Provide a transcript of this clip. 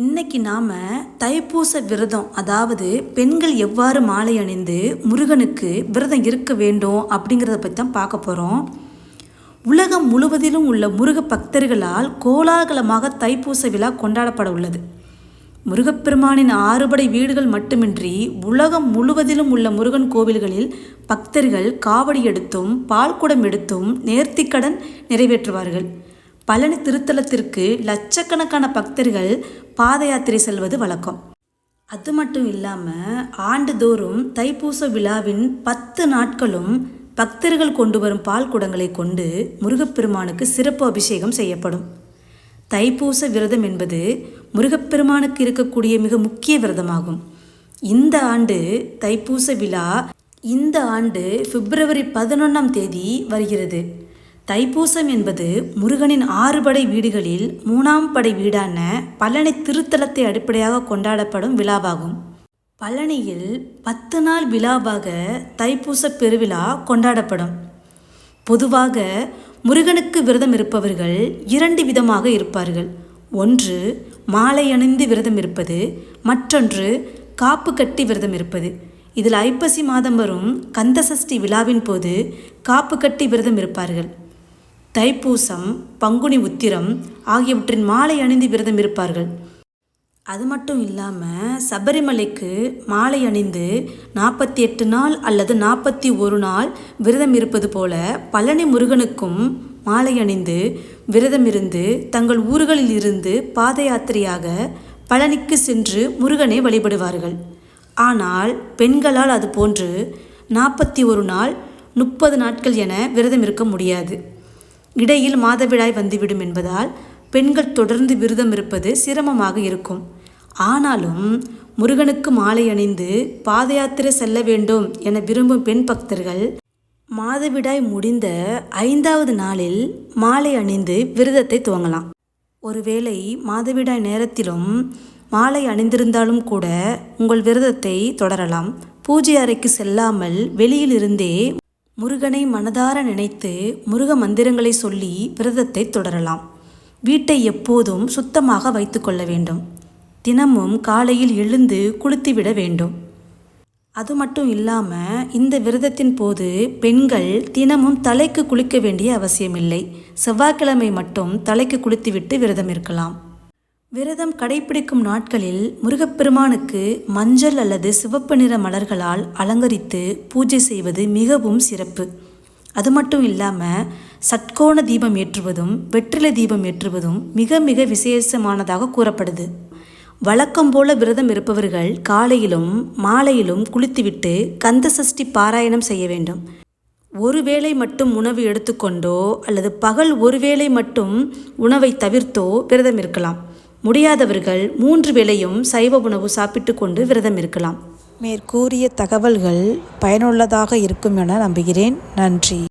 இன்னைக்கு நாம் தைப்பூச விரதம் அதாவது பெண்கள் எவ்வாறு மாலை அணிந்து முருகனுக்கு விரதம் இருக்க வேண்டும் அப்படிங்கிறத பற்றி தான் பார்க்க போகிறோம் உலகம் முழுவதிலும் உள்ள முருக பக்தர்களால் கோலாகலமாக தைப்பூச விழா கொண்டாடப்பட உள்ளது. முருகப்பெருமானின் ஆறுபடை வீடுகள் மட்டுமின்றி உலகம் முழுவதிலும் உள்ள முருகன் கோவில்களில் பக்தர்கள் காவடி எடுத்தும் பால்குடம் எடுத்தும் நேர்த்திக்கடன் நிறைவேற்றுவார்கள். பழனி திருத்தலத்திற்கு லட்சக்கணக்கான பக்தர்கள் பாத யாத்திரை செல்வது வழக்கம். அது மட்டும் இல்லாமல் ஆண்டுதோறும் தைப்பூச விழாவின் பத்து நாட்களும் பக்தர்கள் கொண்டு வரும் பால் குடங்களை கொண்டு முருகப்பெருமானுக்கு சிறப்பு அபிஷேகம் செய்யப்படும். தைப்பூச விரதம் என்பது முருகப்பெருமானுக்கு இருக்கக்கூடிய மிக முக்கிய விரதமாகும். இந்த ஆண்டு தைப்பூச விழா இந்த ஆண்டு பிப்ரவரி பதினொன்றாம் தேதி வருகிறது. தைப்பூசம் என்பது முருகனின் ஆறு படை வீடுகளில் மூணாம் படை வீடான பழனி திருத்தலத்தை அடிப்படையாக கொண்டாடப்படும் விழாவாகும். பழனியில் பத்து நாள் விழாவாக தைப்பூச பெருவிழா கொண்டாடப்படும். பொதுவாக முருகனுக்கு விரதம் இருப்பவர்கள் இரண்டு விதமாக இருப்பார்கள். ஒன்று மாலை அணிந்து விரதம் இருப்பது. மற்றொன்று காப்பு கட்டி விரதம் இருப்பது. இதில் ஐப்பசி மாதம் வரும் கந்தசஷ்டி விழாவின் போது காப்பு கட்டி விரதம் இருப்பார்கள். தைப்பூசம் பங்குனி உத்திரம் ஆகியவற்றின் மாலை அணிந்து விரதம் இருப்பார்கள். அது மட்டும் இல்லாமல் சபரிமலைக்கு மாலை அணிந்து நாற்பத்தி எட்டு நாள் அல்லது நாற்பத்தி ஒரு நாள் விரதம் இருப்பது போல பழனி முருகனுக்கும் மாலை அணிந்து விரதம் இருந்து தங்கள் ஊர்களில் இருந்து பாத யாத்திரையாக பழனிக்கு சென்று முருகனை வழிபடுவார்கள். ஆனால் பெண்களால் அது போன்று நாற்பத்தி ஒரு நாள் முப்பது நாட்கள் என விரதம் இருக்க முடியாது. இடையில் மாதவிடாய் வந்துவிடும் என்பதால் பெண்கள் தொடர்ந்து விரதம் இருப்பது சிரமமாக இருக்கும். ஆனாலும் முருகனுக்கு மாலை அணிந்து பாத யாத்திரை செல்ல வேண்டும் என விரும்பும் பெண் பக்தர்கள் மாதவிடாய் முடிந்த ஐந்தாவது நாளில் மாலை அணிந்து விரதத்தை துவங்கலாம். ஒருவேளை மாதவிடாய் நேரத்திலும் மாலை அணிந்திருந்தாலும் கூட உங்கள் விரதத்தை தொடரலாம். பூஜை அறைக்கு செல்லாமல் வெளியிலிருந்தே முருகனை மனதார நினைத்து முருக மந்திரங்களை சொல்லி விரதத்தை தொடரலாம். வீட்டை எப்போதும் சுத்தமாக வைத்துக்கொள்ள வேண்டும். தினமும் காலையில் எழுந்து குளித்துவிட வேண்டும். அது மட்டும் இல்லாமல் இந்த விரதத்தின் போது பெண்கள் தினமும் தலைக்கு குளிக்க வேண்டிய அவசியமில்லை. செவ்வாய்க்கிழமை மட்டும் தலைக்கு குளித்துவிட்டு விரதம் இருக்கலாம். விரதம் கடைபிடிக்கும் நாட்களில் முருகப்பெருமானுக்கு மஞ்சள் அல்லது சிவப்பு நிற மலர்களால் அலங்கரித்து பூஜை செய்வது மிகவும் சிறப்பு. அது மட்டும் இல்லாமல் சட்கோண தீபம் ஏற்றுவதும் வெற்றிலை தீபம் ஏற்றுவதும் மிக மிக விசேஷமானதாக கூறப்படுது. வழக்கம் போல விரதம் இருப்பவர்கள் காலையிலும் மாலையிலும் குளித்துவிட்டு கந்த சஷ்டி பாராயணம் செய்ய வேண்டும். ஒருவேளை மட்டும் உணவு எடுத்துக்கொண்டோ அல்லது பகல் ஒருவேளை மட்டும் உணவை தவிர்த்தோ விரதம் இருக்கலாம். முடியாதவர்கள் மூன்று வேளையும் சைவ உணவு சாப்பிட்டு கொண்டு விரதம் இருக்கலாம். மேற்கூறிய தகவல்கள் பயனுள்ளதாக இருக்கும் என நம்புகிறேன். நன்றி.